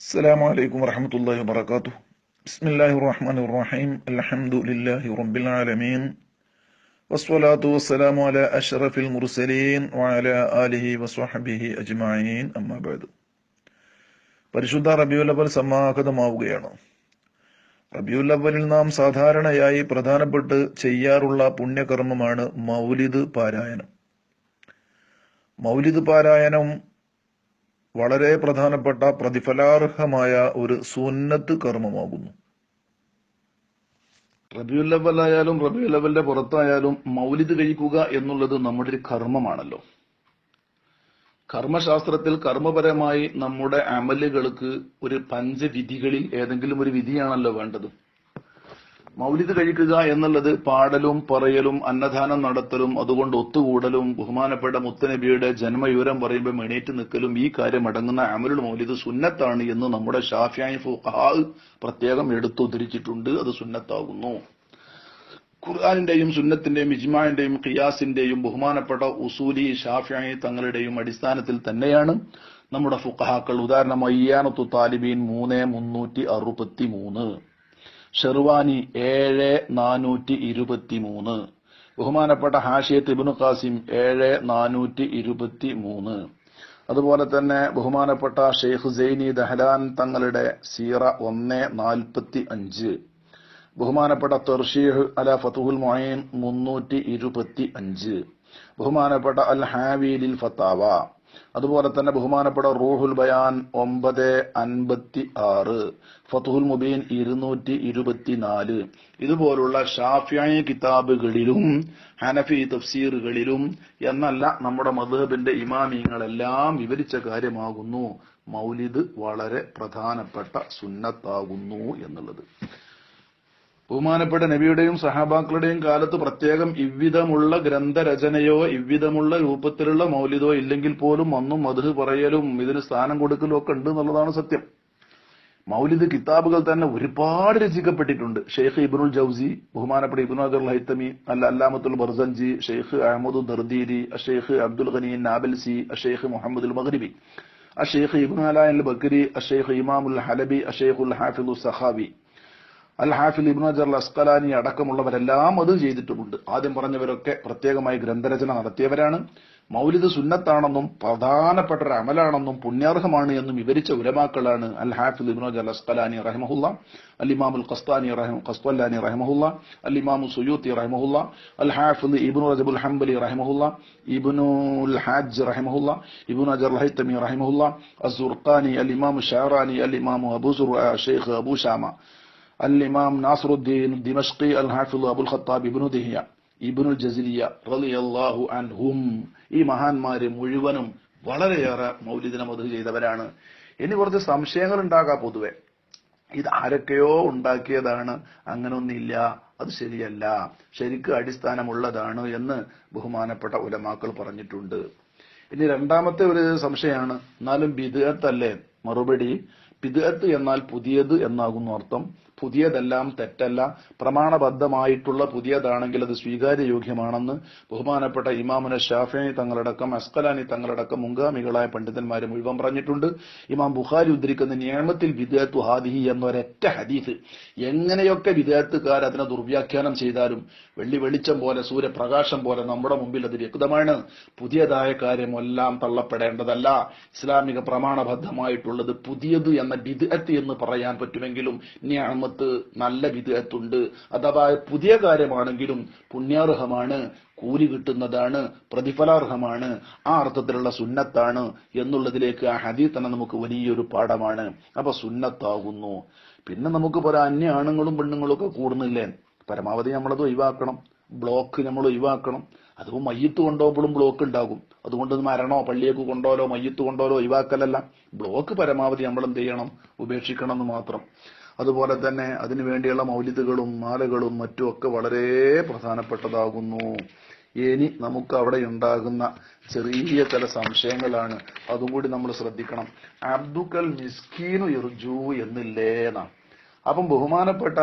السلام عليكم ورحمة الله وبركاته بسم الله الرحمن الرحيم الحمد لله رب العالمين والصلاة والسلام على أشرف المرسلين وعلى آله وصحبه أجمعين أما بعد പരിശുദ്ധ റബിയുൽ അവൽ സമാഗതമാവുകയാണ് റബിയുൽ അവലിൽ നാം സാധാരണയായി പ്രധാനപ്പെട്ട് ചെയ്യാറുള്ള പുണ്യകർമ്മമാണ് മൗലിദ് പാരായണം മൗലിദ് പാരായണം വളരെ പ്രധാനപ്പെട്ട പ്രതിഫലാർഹമായ ഒരു സുന്നത്ത് കർമ്മമാകുന്നു. റബിയുൽ ലെവലായാലും റബിയുൽ ലെവലിന്റെ പുറത്തായാലും മൗലിദ് കഴിക്കുക എന്നുള്ളത് നമ്മുടെ ഒരു കർമ്മമാണല്ലോ. കർമ്മശാസ്ത്രത്തിൽ കർമ്മപരമായി നമ്മുടെ അമലുകൾക്ക് ഒരു പഞ്ചവിധികളിൽ ഏതെങ്കിലും ഒരു വിധിയാണല്ലോ വേണ്ടത്. മൗലിദ് കഴിക്കുക എന്നുള്ളത് പാടലും പറയലും അന്നദാനം നടത്തലും അതുകൊണ്ട് ഒത്തുകൂടലും ബഹുമാനപ്പെട്ട മുത്തനബിയുടെ ജന്മവിവരം പറയുമ്പോൾ എണീറ്റ് നിൽക്കലും ഈ കാര്യം അടങ്ങുന്ന അമലുൽ മൗലിദ് സുന്നത്താണ് എന്ന് നമ്മുടെ ഷാഫിയായി ഫുഖഹാ പ്രത്യേകം എടുത്തുദ്ധരിച്ചിട്ടുണ്ട്. അത് സുന്നത്താകുന്നു. ഖുർആാനിന്റെയും സുന്നത്തിന്റെയും ഇജ്മാന്റെയും ഖിയാസിന്റെയും ബഹുമാനപ്പെട്ട ഉസൂലി ഷാഫിയായി തങ്ങളുടെയും അടിസ്ഥാനത്തിൽ തന്നെയാണ് നമ്മുടെ ഫുഖഹാക്കൾ. ഉദാഹരണമായി ഇയാനത്തു താലിബീൻ മൂന്ന് മുന്നൂറ്റി അറുപത്തി മൂന്ന് ഷെർവാനി ഏഴ് നാനൂറ്റി ഇരുപത്തി മൂന്ന് ബഹുമാനപ്പെട്ട ഹാഷിയത്ത് ഇബിനു ഖാസിം ഏഴ് നാനൂറ്റി ഇരുപത്തി മൂന്ന് അതുപോലെ തന്നെ ബഹുമാനപ്പെട്ട ഷെയ്ഖ് സൈനി ദഹലാൻ തങ്ങളുടെ സീറ ഒന്ന് നാൽപ്പത്തി അഞ്ച് ബഹുമാനപ്പെട്ട തെർഷീഹ് അല ഫതുഹുൽ മൊയ്ൻ മുന്നൂറ്റി ഇരുപത്തി അഞ്ച് ബഹുമാനപ്പെട്ട അൽ ഹാവീലിൽ ഫത്താവ. അതുപോലെ തന്നെ ബഹുമാനപ്പെട്ട റൂഹുൽ ബയാൻ ഒമ്പത് അൻപത്തി ആറ് ഫതുഹുൽ മുബീൻ ഇരുന്നൂറ്റി ഇരുപത്തിനാല്. ഇതുപോലുള്ള ഷാഫിയായ കിതാബുകളിലും ഹനഫി തഫ്സീറുകളിലും എന്നല്ല നമ്മുടെ മധുഹബിന്റെ ഇമാമിയങ്ങളെല്ലാം വിവരിച്ച കാര്യമാകുന്നു. മൗലിദ് വളരെ പ്രധാനപ്പെട്ട സുന്നത്താകുന്നു എന്നുള്ളത്. ബഹുമാനപ്പെട്ട നബിയുടെയും സഹാബാക്കളുടെയും കാലത്ത് പ്രത്യേകം ഇவ்விதമുള്ള ഗ്രന്ഥരചനയോ ഇவ்விதമുള്ള രൂപത്തിലുള്ള മൗലിദോ ഇല്ലെങ്കിൽ പോലും ഒന്നും മധു പറയലും ഇതിന് സ്ഥാനം കൊടുക്കലും ഒക്കെ ഉണ്ട് എന്നുള്ളതാണ് സത്യം. മൗലിദ് കിതാബുകൾ തന്നെ ഒരുപാട് രചിക്കപ്പെട്ടിട്ടുണ്ട്. ഷെയ്ഖ് ഇബ്നുൽ ജൌസി ബഹുമാനപ്പെട്ട ഇബ്നു അദുൽ ഹൈത്തമി അല്ല അല്ലാമത്തുൽ ബർസഞ്ചി ഷെയ്ഖ് അഹമ്മദ് ദർദീരി ഷെയ്ഖ് അബ്ദുൽ ഖനി നാബൽസി ഷെയ്ഖ് മുഹമ്മദുൽ മഗ്രിബി ഷെയ്ഖ് ഇബ്നു അലാൻ ബക്രി ഷെയ്ഖ് ഇമാമുൽ ഹലബി ഷെയ്ഖുൽ ഹാഫിദ് സഹാബി അൽ ഹാഫിൽ ഇബ്നു അജർ അസ്കലാനി അടക്കമുള്ളവരെല്ലാം അത് ചെയ്തിട്ടുമുണ്ട്. ആദ്യം പറഞ്ഞവരൊക്കെ പ്രത്യേകമായി ഗ്രന്ഥരചന നടത്തിയവരാണ്. മൗലിദ് സുന്നത്താണെന്നും പ്രധാനപ്പെട്ട ഒരു അമലാണെന്നും പുണ്യാർഹമാണ് എന്നും വിവരിച്ച ഉലമാക്കളാണ് അൽ ഹാഫിൽ ഇബ്നു അജർ അസ്കലാനി റഹ്മുല്ല അൽ ഇമാമുൽ ഖസ്താനി ഖസ്തല്ലാനി റഹ്മുല്ല അൽ ഇമാമു സുയൂത്തി റഹ്മുല്ല അൽ ഹാഫിൽ ഇബ്നു റജബുൽ ഹംബലി റഹ്മുല്ല ഇബ്നുൽ ഹാജ് റഹ്മുല്ല ഇബ്നു അജർ ഹൈത്തമി റഹ്മുല്ല അസുർഖാനി അൽ ഇമാമു ഷാറാനി അൽ ഇമാമു അബൂ ഷെയ്ഖ് അബൂ ഷാമ. الإمام ناصر الدين الدمشقي الحافظ أبو الخطاب ابن دهية ഇബിനുൽ ജസിലിയ റളിയല്ലാഹു അൻഹും ഈ മഹാന്മാര് മുഴുവനും വളരെയേറെ മൗലിദിനെ മധു ചെയ്തവരാണ് ഇനി കുറച്ച് സംശയങ്ങൾ ഉണ്ടാകാം പൊതുവെ ഇത് ആരൊക്കെയോ ഉണ്ടാക്കിയതാണ് അങ്ങനൊന്നില്ല അത് ശരിയല്ല ശരിക്ക് അടിസ്ഥാനമുള്ളതാണ് എന്ന് ബഹുമാനപ്പെട്ട ഉലമാക്കൾ പറഞ്ഞിട്ടുണ്ട് ഇനി രണ്ടാമത്തെ ഒരു സംശയമാണ് എന്നാലും ബിദഅത്തല്ലേ മറുപടി ബിദഅത്ത് എന്നാൽ പുതിയത് എന്നാകുന്നു അർത്ഥം. പുതിയതെല്ലാം തെറ്റല്ല. പ്രമാണബദ്ധമായിട്ടുള്ള പുതിയതാണെങ്കിൽ അത് സ്വീകാര്യയോഗ്യമാണെന്ന് ബഹുമാനപ്പെട്ട ഇമാമുന ഷാഫിനി തങ്ങളടക്കം അസ്കലാനി തങ്ങളടക്കം മുങ്കാമികളായ പണ്ഡിതന്മാരെ മുഴുവൻ പറഞ്ഞിട്ടുണ്ട്. ഇമാം ബുഖാരി ഉദ്ധരിക്കുന്ന നിയമത്തിൽ വിദേത്തു ഹാദിഹി എന്നൊരൊറ്റ ഹദീസ്. എങ്ങനെയൊക്കെ വിദേത്തുകാർ അതിനെ ദുർവ്യാഖ്യാനം ചെയ്താലും വെള്ളി വെളിച്ചം പോലെ സൂര്യപ്രകാശം പോലെ നമ്മുടെ മുമ്പിൽ അത് വ്യക്തമാണ്. പുതിയതായ കാര്യമെല്ലാം തള്ളപ്പെടേണ്ടതല്ല. ഇസ്ലാമിക പ്രമാണബദ്ധമായിട്ടുള്ളത് പുതിയത് എന്ന വിദഗ്ധത്ത് എന്ന് പറയാൻ പറ്റുമെങ്കിലും ഞാമത്ത് നല്ല വിദഗ്ധത്തുണ്ട് അഥവാ പുതിയ കാര്യമാണെങ്കിലും പുണ്യാർഹമാണ് കൂലി കിട്ടുന്നതാണ് പ്രതിഫലാർഹമാണ് ആ അർത്ഥത്തിലുള്ള സുന്നത്താണ് എന്നുള്ളതിലേക്ക് ആ ഹദീസ് തന്നെ നമുക്ക് വലിയൊരു പാഠമാണ്. അപ്പൊ സുന്നത്താകുന്നു. പിന്നെ നമുക്ക് പല അന്യ ആണുങ്ങളും പെണ്ണുങ്ങളും ഒക്കെ കൂടുന്നില്ലേ? പരമാവധി നമ്മളത് ഒഴിവാക്കണം. ബ്ലോക്ക് നമ്മൾ ഒഴിവാക്കണം. അതും മയ്യത്ത് കൊണ്ടുപോകുമ്പോഴും ബ്ലോക്ക് ഉണ്ടാകും. അതുകൊണ്ട് മരണോ പള്ളിയേക്ക് കൊണ്ടോലോ മയ്യത്ത് കൊണ്ടോലോ ഒഴിവാക്കലല്ല. ബ്ലോക്ക് പരമാവധി നമ്മൾ എന്ത് ചെയ്യണം? ഉപേക്ഷിക്കണം എന്ന് മാത്രം. അതുപോലെ തന്നെ അതിനു വേണ്ടിയുള്ള മൗലിദുകളും മാലകളും മറ്റും ഒക്കെ വളരെ പ്രധാനപ്പെട്ടതാകുന്നു. ഇനി നമുക്ക് അവിടെ ഉണ്ടാകുന്ന ചെറിയ ചില സംശയങ്ങളാണ്. അതും കൂടി നമ്മൾ ശ്രദ്ധിക്കണം. അബ്ദുക്കൽ മിസ്കീനു ഇർജു എന്നില്ലേന്നാണ് അപ്പം ബഹുമാനപ്പെട്ട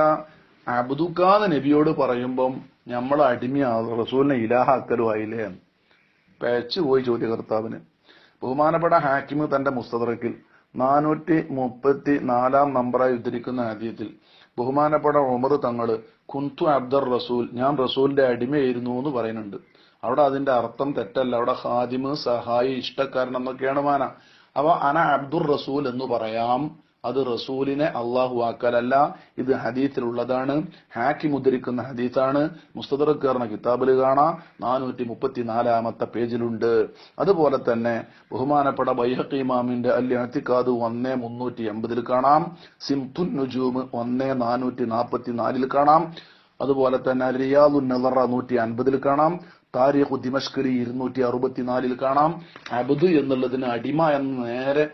അബ്ദുക്കാന്ന് നബിയോട് പറയുമ്പം നമ്മൾ അടിമയാ റസൂലിനെ ഇലാഹാക്കലും ആയില്ലേ പേച്ചു പോയി ചോദ്യകർത്താവിന്. ബഹുമാനപ്പെട്ട ഹാക്കിമ് തന്റെ മുസ്തദറക്കിൽ നാനൂറ്റി മുപ്പത്തി നാലാം നമ്പറായി ഉദ്ധരിക്കുന്ന ആദ്യത്തിൽ ബഹുമാനപ്പെട്ട ഉമർ തങ്ങൾ കുന്തു അബ്ദർ റസൂൽ ഞാൻ റസൂലിന്റെ അടിമയായിരുന്നു എന്ന് പറയുന്നുണ്ട്. അവിടെ അതിന്റെ അർത്ഥം തെറ്റല്ല. അവിടെ ഹാദിമ് സഹായി ഇഷ്ടക്കാരൻ എന്നൊക്കെയാണ് മാന. അപ്പൊ അന അബ്ദുർ റസൂൽ എന്ന് പറയാം. അത് റസൂലിനെ അള്ളാഹു ആക്കലല്ല. ഇത് ഹദീത്തിലുള്ളതാണ്. ഹാക്കി മുദ്രിക്കുന്ന ഹദീത്താണ് മുസ്തദറക്ക് പറഞ്ഞ കിതാബിൽ കാണാം. നാനൂറ്റി മുപ്പത്തിനാലാമത്തെ പേജിലുണ്ട്. അതുപോലെ തന്നെ ബഹുമാനപ്പെട്ട ബൈഹഖി ഇമാമിന്റെ അൽ അത്തിക്കാദ് ഒന്നേ മുന്നൂറ്റി എൺപതിൽ കാണാം. സിംതുൻ നുജൂം ഒന്നേ നാനൂറ്റി നാൽപ്പത്തി നാലിൽ കാണാം. അതുപോലെ തന്നെ റിയാദുൻ നദറ നൂറ്റി അൻപതിൽ കാണാം. താരിഖു ദിമഷ്കരി ഇരുന്നൂറ്റി അറുപത്തിനാലിൽ കാണാം. അബദ് എന്നുള്ളതിന് അടിമ എന്ന് നേരെ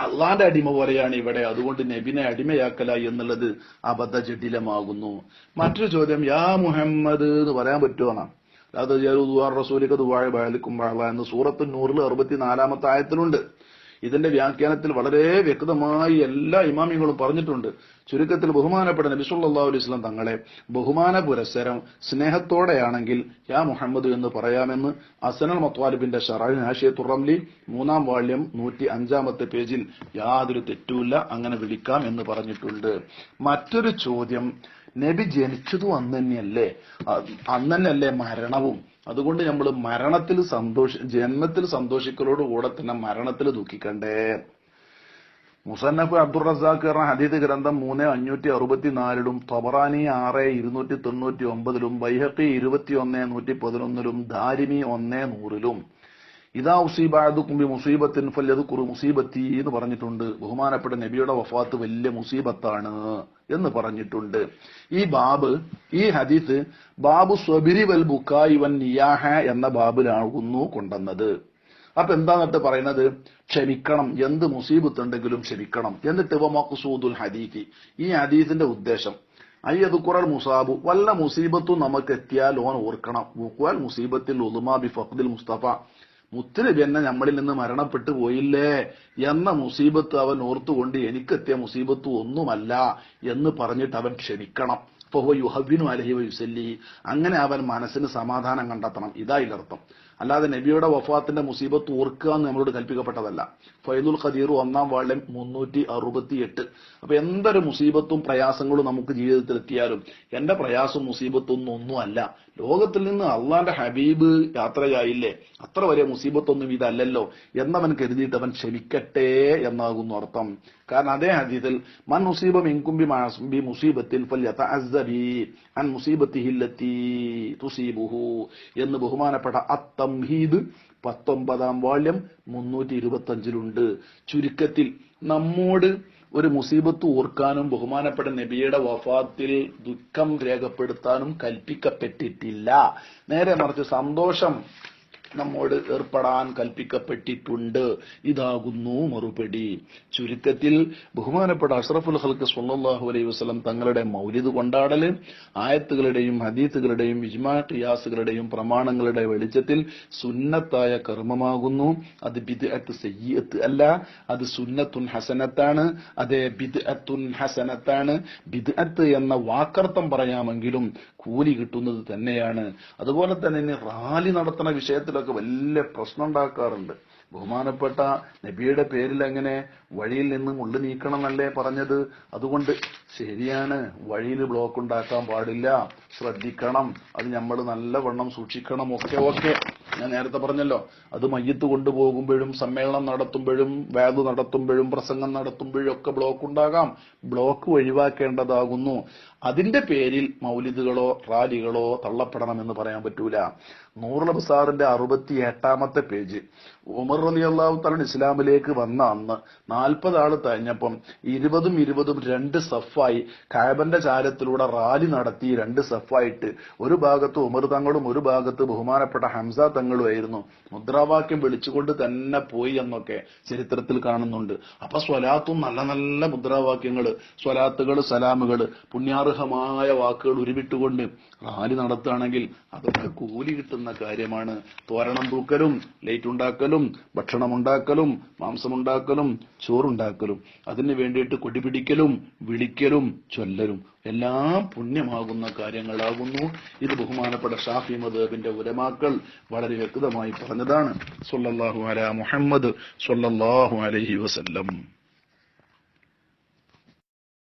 അള്ളാന്റെ അടിമ പോലെയാണ് ഇവിടെ. അതുകൊണ്ട് നബിനെ അടിമയാക്കല എന്നുള്ളത് അബദ്ധ ജഡിലമാകുന്നു മറ്റൊരു ചോദ്യം യാ മുഹമ്മദ് എന്ന് പറയാൻ പറ്റുമോ അതായത് റസൂലിക്ക് ദുബായ് ബയലിക്കും എന്ന് സൂറത്ത് നൂറിൽ അറുപത്തിനാലാമത്തെ ആയത്തിലുണ്ട്. ഇതിന്റെ വ്യാഖ്യാനത്തിൽ വളരെ വ്യക്തമായി എല്ലാ ഇമാമികളും പറഞ്ഞിട്ടുണ്ട്. ചുരുക്കത്തിൽ ബഹുമാനപ്പെട്ട അലൈഹി സ്വലം തങ്ങളെ ബഹുമാന പുരസ്സരം സ്നേഹത്തോടെയാണെങ്കിൽ യാ മുഹമ്മദ് എന്ന് പറയാമെന്ന് അസനൽ മത്വാലിബിന്റെ ഷറാൻ തുറംലി മൂന്നാം വാള്യം നൂറ്റി അഞ്ചാമത്തെ പേജിൽ യാതൊരു തെറ്റുമില്ല അങ്ങനെ വിളിക്കാം എന്ന് പറഞ്ഞിട്ടുണ്ട്. മറ്റൊരു ചോദ്യം നബി ജനിച്ചതും അന്ന് തന്നെയല്ലേ അന്ന് തന്നെയല്ലേ മരണവും. അതുകൊണ്ട് നമ്മൾ മരണത്തിൽ സന്തോഷ ജന്മത്തിൽ സന്തോഷിക്കലോടുകൂടെ തന്നെ മരണത്തിൽ ദുഃഖിക്കണ്ടേ. മുസന്നഫ് അബ്ദുൾ റസാഖ് എന്ന ഹദീദ് ഗ്രന്ഥം മൂന്ന് അഞ്ഞൂറ്റി അറുപത്തിനാലിലും തൊബറാനി ആറ് ഇരുന്നൂറ്റി തൊണ്ണൂറ്റി ഒമ്പതിലും ബൈഹക്കി ഇരുപത്തി ഒന്ന് നൂറ്റി പതിനൊന്നിലും ധാരിമി ഒന്ന് നൂറിലും. ഇതാ ഉസീബാദുക്കുമ്പി മുസീബത്തിൻ ഫല്യത് കുറു മുസീബത്തി എന്ന് പറഞ്ഞിട്ടുണ്ട്. ബഹുമാനപ്പെട്ട നബിയുടെ വഫാത്ത് വലിയ മുസീബത്താണ് എന്ന് പറഞ്ഞിട്ടുണ്ട്. ഈ ബാബ് ഈ ഹദീസ് ബാബു സ്വബിരി വൽ ബുക്കായി വൻ നിയാഹ എന്ന ബാബിലാകുന്നു കൊണ്ടുവന്നത്. അപ്പൊ എന്താന്നിട്ട് പറയുന്നത്? ക്ഷമിക്കണം. എന്ത് മുസീബത്ത് ഉണ്ടെങ്കിലും ക്ഷമിക്കണം. എന്നിട്ട് ഇവ മഖ്സൂദുൽ ഹദീഖി. ഈ ഹദീസിന്റെ ഉദ്ദേശം അയ്യത് കുറൽ മുസാബു വല്ല മുസീബത്തും നമുക്ക് എത്തിയാൽ ഓൻ ഓർക്കണം. മുസീബത്തിൽ ഉദുമാ ബി ഫഖ്ദിൽ മുസ്തഫ. മുത്തുനബി എന്നെ നമ്മളിൽ നിന്ന് മരണപ്പെട്ടു പോയില്ലേ എന്ന മുസീബത്ത് അവൻ ഓർത്തുകൊണ്ട് എനിക്കെത്തിയ മുസീബത്ത് ഒന്നുമല്ല എന്ന് പറഞ്ഞിട്ട് അവൻ ക്ഷമിക്കണം. അപ്പൊ യുഹബിനു അലഹി വയുസല്ലി അങ്ങനെ അവൻ മനസ്സിന് സമാധാനം കണ്ടെത്തണം. ഇതായില്ലർത്ഥം അല്ലാതെ നബിയുടെ വഫാത്തിന്റെ മുസീബത്ത് ഓർക്കുക എന്ന് നമ്മളോട് കൽപ്പിക്കപ്പെട്ടതല്ല. ഫൈദുൽ ഖദീർ ഒന്നാം വാള്യം മുന്നൂറ്റി അറുപത്തി എട്ട് അപ്പൊ എന്തൊരു മുസീബത്തും പ്രയാസങ്ങളും നമുക്ക് ജീവിതത്തിൽ എത്തിയാലും എന്റെ പ്രയാസം മുസീബത്തൊന്നും ഒന്നുമല്ല. ലോകത്തിൽ നിന്ന് അള്ളാന്റെ ഹബീബ് യാത്രയായില്ലേ? അത്ര വലിയ മുസീബത്തൊന്നും ഇതല്ലല്ലോ എന്നവൻ കരുതിയിട്ട് അവൻ ക്ഷമിക്കട്ടെ എന്നാകുന്നു അർത്ഥം. കാരണം അതേ ഹദീസിൽ മൻ മുസീബം ഇൻകുംബി മുസീബത്തിൽ ഫല്യതഅസ്സബി അൻ മുസീബത്തി എന്ന് ബഹുമാനപ്പെട്ട അത്തംഹീദ് പത്തൊമ്പതാം വാല്യം മുന്നൂറ്റി ഇരുപത്തി അഞ്ചിലുണ്ട് ചുരുക്കത്തിൽ നമ്മോട് ഒരു മുസീബത്ത് ഓർക്കാനും ബഹുമാനപ്പെട്ട നബിയുടെ വഫാത്തിൽ ദുഃഖം രേഖപ്പെടുത്താനും കൽപ്പിക്കപ്പെട്ടിട്ടില്ല. നേരെ മറിച്ച് സന്തോഷം നമ്മോട് ഏർപ്പെടാൻ കൽപ്പിക്കപ്പെട്ടിട്ടുണ്ട്. ഇതാകുന്നു മറുപടി. ചുരുക്കത്തിൽ ബഹുമാനപ്പെട്ട അഷ്റഫുൽ ഹൽക്ക് സല്ലല്ലാഹു അലൈഹി വസ്ലം തങ്ങളുടെ മൗലിദ് കൊണ്ടാടൽ ആയത്തുകളുടെയും ഹദീത്തുകളുടെയും ഇജ്മാ ഖിയാസുകളുടെയും പ്രമാണങ്ങളുടെ വെളിച്ചത്തിൽ സുന്നത്തായ കർമ്മമാകുന്നു. അത് ബിദ്അത്ത് സയ്യത്ത് അല്ല അത് സുന്നത്തുൻ ഹസനത്താണ്. അതേ ബിദ്അത്തുൻ ഹസനത്താണ്. ബിദ്അത്ത് എന്ന വാക്കർത്ഥം പറയാമെങ്കിലും കൂലി കിട്ടുന്നത് തന്നെയാണ്. അതുപോലെ തന്നെ ഇനി റാലി നടത്തുന്ന വിഷയത്തിലൊക്കെ വലിയ പ്രശ്നം ഉണ്ടാക്കാറുണ്ട്. ബഹുമാനപ്പെട്ട നബിയുടെ പേരിൽ എങ്ങനെ വഴിയിൽ നിന്നും ഉള്ളു നീക്കണം എന്നല്ലേ പറഞ്ഞത്? അതുകൊണ്ട് ശരിയാണ് വഴിയിൽ ബ്ലോക്ക് ഉണ്ടാക്കാൻ പാടില്ല. ശ്രദ്ധിക്കണം. അത് നമ്മൾ നല്ലവണ്ണം സൂക്ഷിക്കണം. ഒക്കെ ഒക്കെ. ഞാൻ നേരത്തെ പറഞ്ഞല്ലോ അത് മയ്യത്ത് കൊണ്ടുപോകുമ്പോഴും സമ്മേളനം നടത്തുമ്പോഴും വേദ നടത്തുമ്പോഴും പ്രസംഗം നടത്തുമ്പോഴും ഒക്കെ ബ്ലോക്ക് ഉണ്ടാകാം. ബ്ലോക്ക് ഒഴിവാക്കേണ്ടതാകുന്നു. അതിന്റെ പേരിൽ മൗലിദുകളോ റാലികളോ തള്ളപ്പെടണമെന്ന് പറയാൻ പറ്റൂല. നൂറുൽ ബസാറിന്റെ അറുപത്തി എട്ടാമത്തെ പേജ്. ഉമർ അലി അള്ളാഹു തലൻ ഇസ്ലാമിലേക്ക് വന്ന അന്ന് നാൽപ്പത് ആൾ തഴഞ്ഞപ്പം ഇരുപതും ഇരുപതും രണ്ട് സഫായി കായബന്റെ ചാരത്തിലൂടെ റാലി നടത്തി രണ്ട് സഫായിട്ട്. ഒരു ഭാഗത്ത് ഉമർ തങ്ങളും ഒരു ഭാഗത്ത് ബഹുമാനപ്പെട്ട ഹംസ തങ്ങളുമായിരുന്നു മുദ്രാവാക്യം വിളിച്ചുകൊണ്ട് തന്നെ പോയി എന്നൊക്കെ ചരിത്രത്തിൽ കാണുന്നുണ്ട്. അപ്പൊ സ്വലാത്തും നല്ല നല്ല മുദ്രാവാക്യങ്ങൾ സ്വലാത്തുകൾ സലാമുകൾ പുണ്യാർഹമായ വാക്കുകൾ ഉരുവിട്ടുകൊണ്ട് റാലി നടത്തുകയാണെങ്കിൽ അതൊക്കെ കൂലി കിട്ടുന്ന കാര്യമാണ്. തോരണം തൂക്കലും ലൈറ്റ് ഉണ്ടാക്കലും ഭക്ഷണം ഉണ്ടാക്കലും മാംസമുണ്ടാക്കലും ചോറുണ്ടാക്കലും. അതിന് വേണ്ടിയിട്ട് കൊടിപിടിക്കലും വിളിക്കലും ചൊല്ലലും. എല്ലാം പുണ്യമാകുന്ന കാര്യങ്ങളാകുന്നു. ഇത് ബഹുമാനപ്പെട്ട ഷാഫി മദേബിന്റെ ഉലമാക്കൾ വളരെ വ്യക്തമായി പറഞ്ഞതാണ്. സൊല്ലാഹു അല മുഹമ്മദ് സൊല്ലാഹു അലഹി വസല്ലം.